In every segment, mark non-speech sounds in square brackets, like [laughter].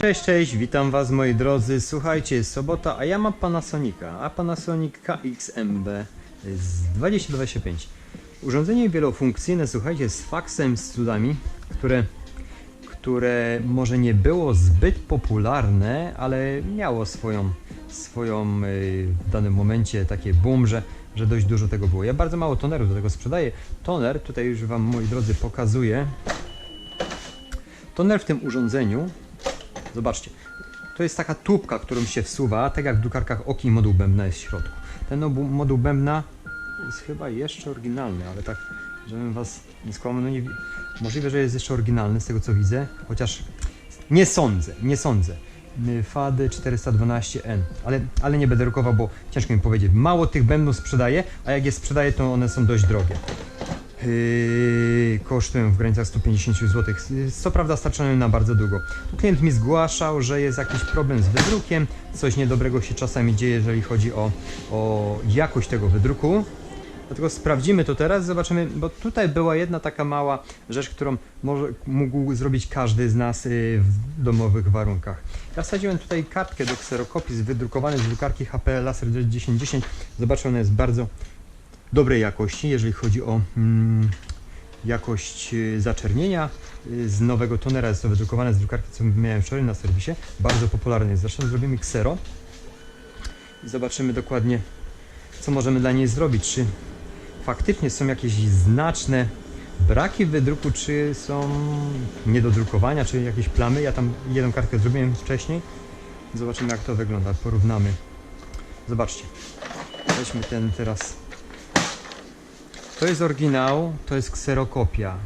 Cześć, cześć, witam was moi drodzy. Słuchajcie, jest sobota, a ja mam Panasonica, a Panasonic KXMB z 2025. Urządzenie wielofunkcyjne, słuchajcie, z faksem, z cudami, które, które może nie było zbyt popularne, ale miało swoją, swoją yy, w danym momencie takie boom, że, że dość dużo tego było. Ja bardzo mało tonerów do tego sprzedaję. Toner, tutaj już wam moi drodzy pokazuję. Toner w tym urządzeniu Zobaczcie, to jest taka tubka, którą się wsuwa, tak jak w drukarkach Oki moduł bębna jest w środku. Ten moduł bębna jest chyba jeszcze oryginalny, ale tak, żebym was nie skłamał, no nie, możliwe, że jest jeszcze oryginalny z tego co widzę, chociaż nie sądzę, nie sądzę. Y, FAD 412N, ale, ale nie będę rokował, bo ciężko mi powiedzieć. Mało tych bębnów sprzedaję, a jak je sprzedaję, to one są dość drogie. Yy, kosztują w granicach 150 zł. Co prawda starczają na bardzo długo. Klient mi zgłaszał, że jest jakiś problem z wydrukiem, coś niedobrego się czasami dzieje, jeżeli chodzi o, o jakość tego wydruku. Dlatego sprawdzimy to teraz, zobaczymy, bo tutaj była jedna taka mała rzecz, którą może, mógł zrobić każdy z nas yy, w domowych warunkach. Ja wsadziłem tutaj kartkę do kserokopii wydrukowanej z drukarki HP Laser 1010. Zobaczę, ona jest bardzo dobrej jakości, jeżeli chodzi o mm, jakość y, zaczernienia. Y, Z nowego tonera jest to wydrukowane z drukarki, co miałem wczoraj na serwisie. Bardzo popularny jest. Zresztą zrobimy ksero zobaczymy dokładnie, co możemy dla niej zrobić. Czy faktycznie są jakieś znaczne braki w wydruku, czy są niedodrukowania, czy jakieś plamy. Ja tam jedną kartkę zrobiłem wcześniej. Zobaczymy, jak to wygląda. Porównamy. Zobaczcie. Weźmy ten teraz to jest oryginał, to jest kserokopia.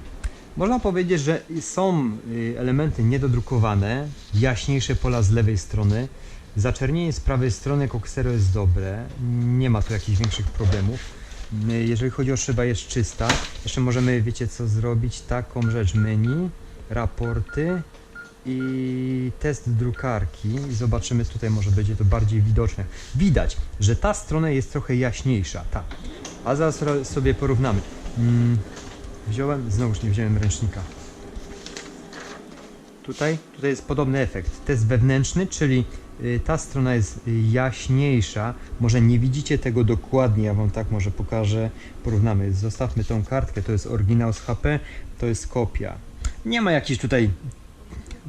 Można powiedzieć, że są y, elementy niedodrukowane, jaśniejsze pola z lewej strony. Zaczernienie z prawej strony jako ksero jest dobre, nie ma tu jakichś większych problemów. Y, Jeżeli chodzi o szybę, jest czysta. Jeszcze możemy, wiecie co zrobić? Taką rzecz menu, raporty i test drukarki zobaczymy tutaj może będzie to bardziej widoczne. Widać, że ta strona jest trochę jaśniejsza, ta. A zaraz sobie porównamy. Mm, wziąłem, znowuż nie wziąłem ręcznika. Tutaj, tutaj jest podobny efekt. Test wewnętrzny, czyli y, ta strona jest y, jaśniejsza. Może nie widzicie tego dokładnie, ja wam tak może pokażę. Porównamy. Zostawmy tą kartkę, to jest oryginał z HP, to jest kopia. Nie ma jakichś tutaj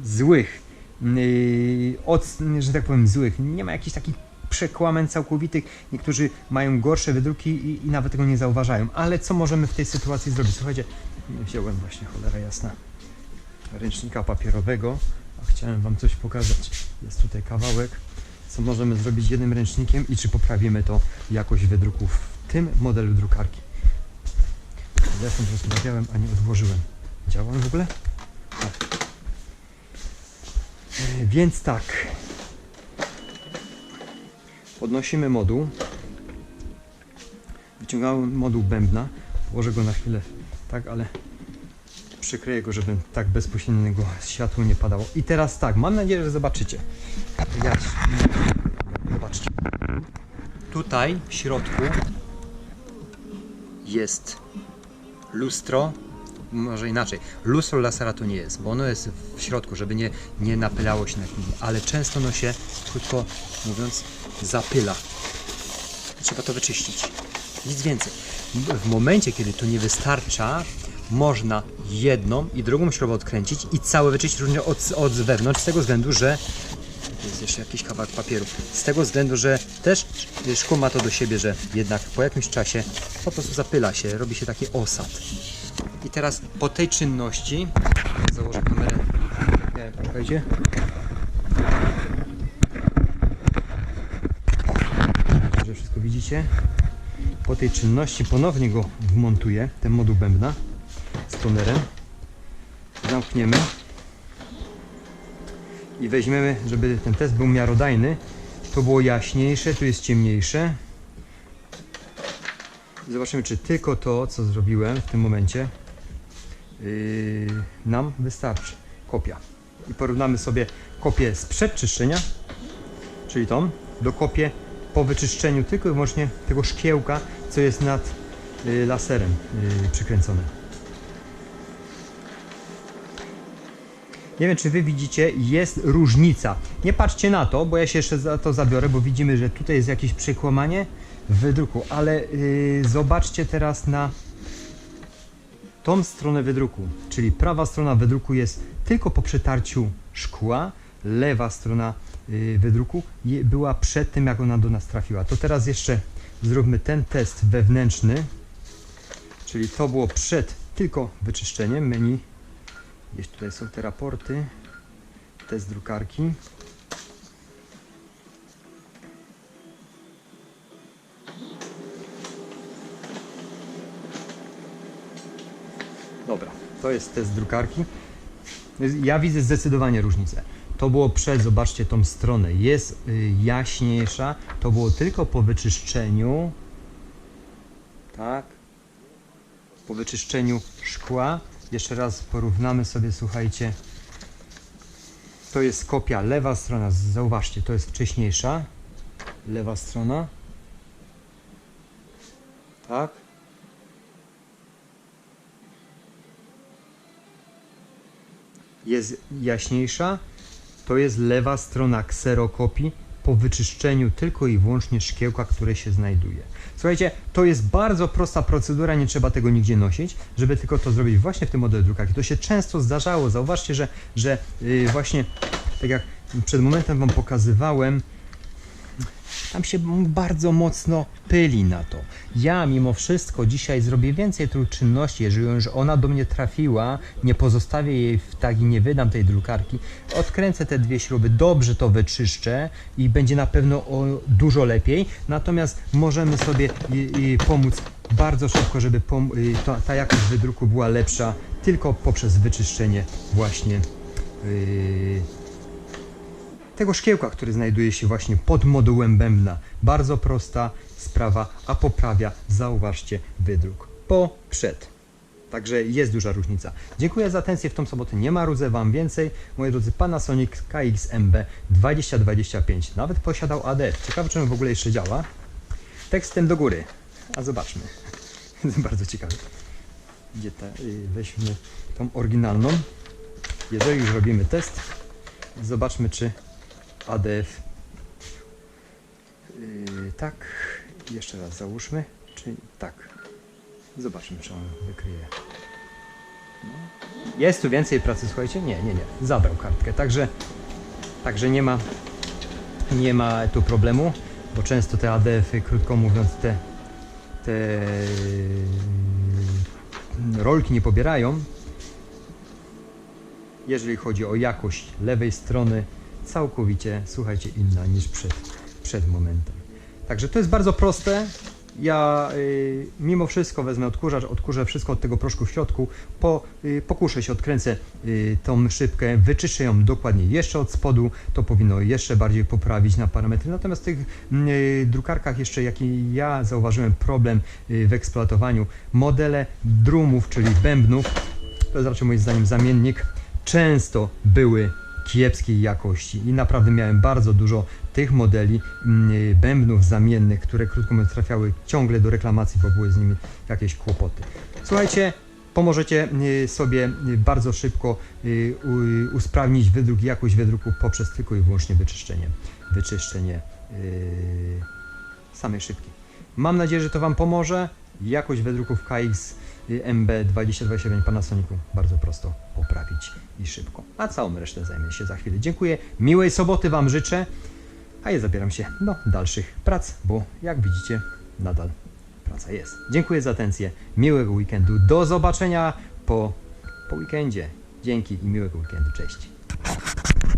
złych, yy, od, że tak powiem złych, nie ma jakichś takich przekłamań całkowitych. Niektórzy mają gorsze wydruki i, i nawet tego nie zauważają. Ale co możemy w tej sytuacji zrobić? Słuchajcie, wziąłem właśnie, cholera jasna, ręcznika papierowego, a chciałem wam coś pokazać. Jest tutaj kawałek, co możemy zrobić jednym ręcznikiem i czy poprawimy to jakość wydruku w tym modelu drukarki. Telefon rozmawiałem, a nie odłożyłem. Działa on w ogóle? E, Więc tak. Podnosimy moduł. Wyciągałem moduł bębna. Położę go na chwilę tak, ale przykryję go, żeby tak bezpośredniego światło nie padało. I teraz tak, mam nadzieję, że zobaczycie. Zobaczcie. Tutaj w środku jest lustro może inaczej, lustro lasera to nie jest, bo ono jest w środku, żeby nie, nie napylało się na nim, ale często ono się, krótko mówiąc, zapyla. Trzeba to wyczyścić. Nic więcej. W momencie, kiedy to nie wystarcza, można jedną i drugą śrubę odkręcić i całe wyczyścić również od, od wewnątrz, z tego względu, że jest jeszcze jakiś kawałek papieru. Z tego względu, że też szkło ma to do siebie, że jednak po jakimś czasie po prostu zapyla się, robi się taki osad. I teraz po tej czynności założę kamerę. Nie, poczekajcie. Że wszystko widzicie. Po tej czynności ponownie go wmontuję, ten moduł bębna z tonerem. Zamkniemy. I weźmiemy, żeby ten test był miarodajny. To było jaśniejsze, tu jest ciemniejsze. Zobaczymy, czy tylko to, co zrobiłem w tym momencie, yy, nam wystarczy. Kopia. I porównamy sobie kopię sprzed czyszczenia, czyli tą, do kopię po wyczyszczeniu tylko i wyłącznie tego szkiełka, co jest nad yy, laserem yy, przykręcone. Nie wiem, czy wy widzicie, jest różnica. Nie patrzcie na to, bo ja się jeszcze za to zabiorę, bo widzimy, że tutaj jest jakieś przekłamanie w wydruku, ale yy, zobaczcie teraz na tą stronę wydruku, czyli prawa strona wydruku jest tylko po przetarciu szkła, lewa strona y, wydruku była przed tym, jak ona do nas trafiła. To teraz jeszcze zróbmy ten test wewnętrzny, czyli to było przed tylko wyczyszczeniem menu. Jest tutaj są te raporty, test drukarki. To jest test drukarki. Ja widzę zdecydowanie różnicę. To było przed, zobaczcie tą stronę, jest y, jaśniejsza. To było tylko po wyczyszczeniu. Tak. Po wyczyszczeniu szkła. Jeszcze raz porównamy sobie, słuchajcie. To jest kopia, lewa strona, zauważcie, to jest wcześniejsza. Lewa strona. Tak. Jest jaśniejsza, to jest lewa strona kserokopii po wyczyszczeniu tylko i wyłącznie szkiełka, które się znajduje. Słuchajcie, to jest bardzo prosta procedura, nie trzeba tego nigdzie nosić, żeby tylko to zrobić właśnie w tym modelu drukarki. To się często zdarzało. Zauważcie, że, że yy, właśnie tak jak przed momentem Wam pokazywałem, tam się bardzo mocno pyli na to. Ja mimo wszystko dzisiaj zrobię więcej tych czynności, jeżeli już ona do mnie trafiła, nie pozostawię jej w tak i nie wydam tej drukarki, odkręcę te dwie śruby, dobrze to wyczyszczę i będzie na pewno dużo lepiej, natomiast możemy sobie pomóc bardzo szybko, żeby y, ta, ta jakość wydruku była lepsza tylko poprzez wyczyszczenie właśnie y, tego szkiełka, który znajduje się właśnie pod modułem bębna. Bardzo prosta sprawa, a poprawia, zauważcie, wydruk po, przed. Także jest duża różnica. Dziękuję za atencję w tą sobotę. Nie marudzę Wam więcej. Moi drodzy, Panasonic KXMB 2025. Nawet posiadał ADF. Ciekawe, czy on w ogóle jeszcze działa. Tekstem do góry. A zobaczmy. [laughs] Bardzo ciekawe. Gdzie ta, y, weźmy tą oryginalną. Jeżeli już robimy test, zobaczmy, czy ADF. Yy, tak. Jeszcze raz załóżmy. Czy tak. Zobaczmy, czy on wykryje. No. Jest tu więcej pracy, słuchajcie? Nie, nie, nie. Zabrał kartkę. Także, także nie ma nie ma tu problemu, bo często te ADF-y, krótko mówiąc, te, te yy, rolki nie pobierają. Jeżeli chodzi o jakość lewej strony, całkowicie, słuchajcie, inna niż przed, przed momentem. Także to jest bardzo proste. Ja y, mimo wszystko wezmę odkurzacz, odkurzę wszystko od tego proszku w środku, po, y, pokuszę się, odkręcę y, tą szybkę, wyczyszczę ją dokładnie jeszcze od spodu, to powinno jeszcze bardziej poprawić na parametry. Natomiast w tych y, drukarkach jeszcze jaki ja zauważyłem problem y, w eksploatowaniu, modele drumów, czyli bębnów, to jest raczej moim zdaniem zamiennik, często były kiepskiej jakości i naprawdę miałem bardzo dużo tych modeli mm, bębnów zamiennych, które krótko mówiąc trafiały ciągle do reklamacji, bo były z nimi jakieś kłopoty. Słuchajcie, pomożecie y, sobie y, bardzo szybko y, usprawnić wydruk jakość wydruku poprzez tylko i wyłącznie wyczyszczenie, wyczyszczenie samej szybki. Mam nadzieję, że to Wam pomoże. Jakość wydruków KX MB2029 Panasonicu bardzo prosto poprawić i szybko. A całą resztę zajmę się za chwilę. Dziękuję. Miłej soboty Wam życzę. A ja zabieram się do dalszych prac, bo jak widzicie, nadal praca jest. Dziękuję za atencję. Miłego weekendu. Do zobaczenia po, po weekendzie. Dzięki i miłego weekendu. Cześć.